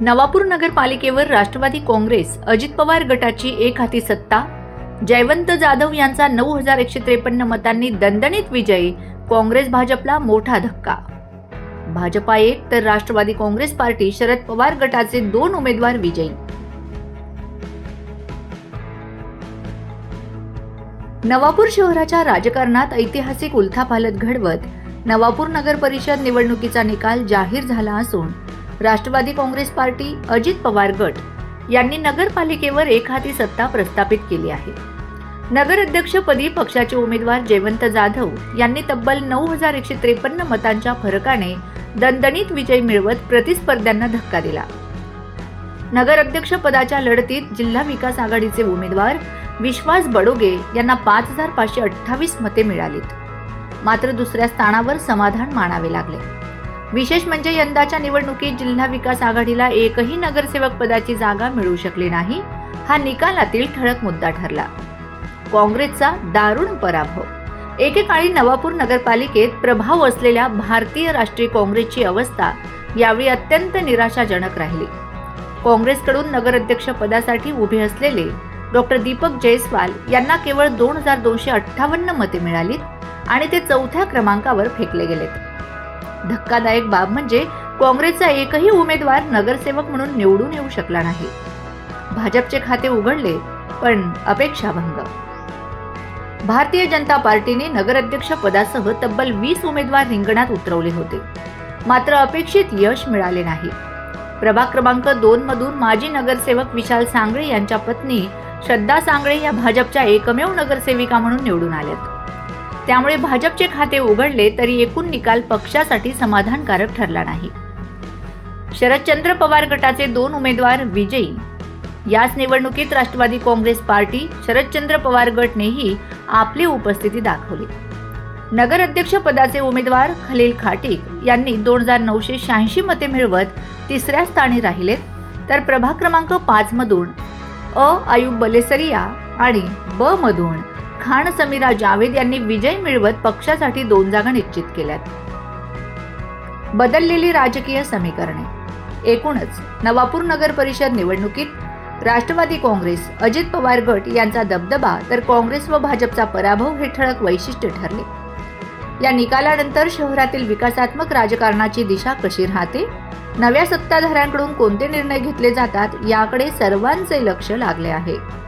नवापूर नगरपालिकेवर राष्ट्रवादी काँग्रेस अजित पवार गटाची एक हाती सत्ता. जयवंत जाधव यांचा नऊ हजार एकशे त्रेपन्न मतांनी दणदणीत विजय काँग्रेस भाजपला मोठा धक्का. भाजपा एक तर राष्ट्रवादी काँग्रेस पार्टी शरद पवार गटाचे दोन उमेदवार विजयी. नवापूर शहराच्या राजकारणात ऐतिहासिक उलथापालत घडवत नवापूर नगर परिषद निवडणुकीचा निकाल जाहीर झाला असून राष्ट्रवादी काँग्रेस पार्टी अजित पवार गट यांनी नगरपालिकेवर एक हाती सत्ता प्रस्थापित केली आहे. नगर अध्यक्षपदी पक्षाचे उमेदवार जयवंत जाधव यांनी तब्बल नऊ हजार एकशे त्रेपन्न मतांच्या फरकाने दणदणीत विजय मिळवत प्रतिस्पर्ध्यांना धक्का दिला. नगर अध्यक्ष पदाच्या लढतीत जिल्हा विकास आघाडीचे उमेदवार विश्वास बडोगे यांना पाच हजार पाचशे अठ्ठावीस मते मिळालीत. मात्र दुसऱ्या स्थानावर समाधान मानावे लागले. विशेष म्हणजे यंदाच्या निवडणुकीत जिल्हा विकास आघाडीला एकही नगरसेवक पदाची जागा मिळू शकली नाही हा निकालातील ठळक मुद्दा ठरला. काँग्रेसचा दारुण पराभव. एकेकाळी नवापूर नगरपालिकेत प्रभाव असलेल्या भारतीय राष्ट्रीय काँग्रेसची अवस्था यावेळी अत्यंत निराशाजनक राहिली. काँग्रेसकडून नगराध्यक्ष पदासाठी उभे असलेले डॉक्टर दीपक जयस्वाल यांना केवळ दोन हजार दोनशे अठ्ठावन्न मते मिळालीत आणि ते चौथ्या क्रमांकावर फेकले गेलेत. धक्कादायक बाब म्हणजे काँग्रेसचा एकही उमेदवार नगरसेवक म्हणून निवडून येऊ शकला नाही. भाजपचे खाते उघडले पण अपेक्षाभंग भारतीय जनता पार्टीने नगराध्यक्ष पदासह तब्बल वीस उमेदवार रिंगणात उतरवले होते. मात्र अपेक्षित यश मिळाले नाही. प्रभाग क्रमांक दोन मधून माजी नगरसेवक विशाल सांगळे यांच्या पत्नी श्रद्धा सांगळे या भाजपच्या एकमेव नगरसेविका म्हणून निवडून आल्यात. त्यामुळे भाजपचे खाते उघडले तरी एकूण निकाल पक्षासाठी समाधानकारक ठरला नाही. शरदचंद्र पवार गटाचे दोन उमेदवार विजयी. याच निवडणुकीत राष्ट्रवादी काँग्रेस पार्टी शरदचंद्र पवार गटनेही आपली उपस्थिती दाखवली. नगर अध्यक्ष पदाचे उमेदवार खलील खाटीक यांनी दोन हजार नऊशे शहाऐंशी मते मिळवत तिसऱ्या स्थानी राहिलेत तर प्रभाग क्रमांक पाच मधून अ. आयुब बलेसरिया आणि ब. मधून खान समीरा जावेद यांनी विजय मिळवत पक्षासाठी दोन जागा निश्चित केल्यात. बदललेली राजकीय समीकरणे. एकूणच नवापूर नगर परिषद निवडणुकीत राष्ट्रवादी काँग्रेस अजित पवार गट यांचा दबदबा तर काँग्रेस व भाजपचा पराभव हे ठळक वैशिष्ट्य ठरले. या निकालानंतर शहरातील विकासात्मक राजकारणाची दिशा कशी राहते? नव्या सत्ताधाऱ्यांकडून कोणते निर्णय घेतले जातात? याकडे सर्वांचे लक्ष लागले आहे.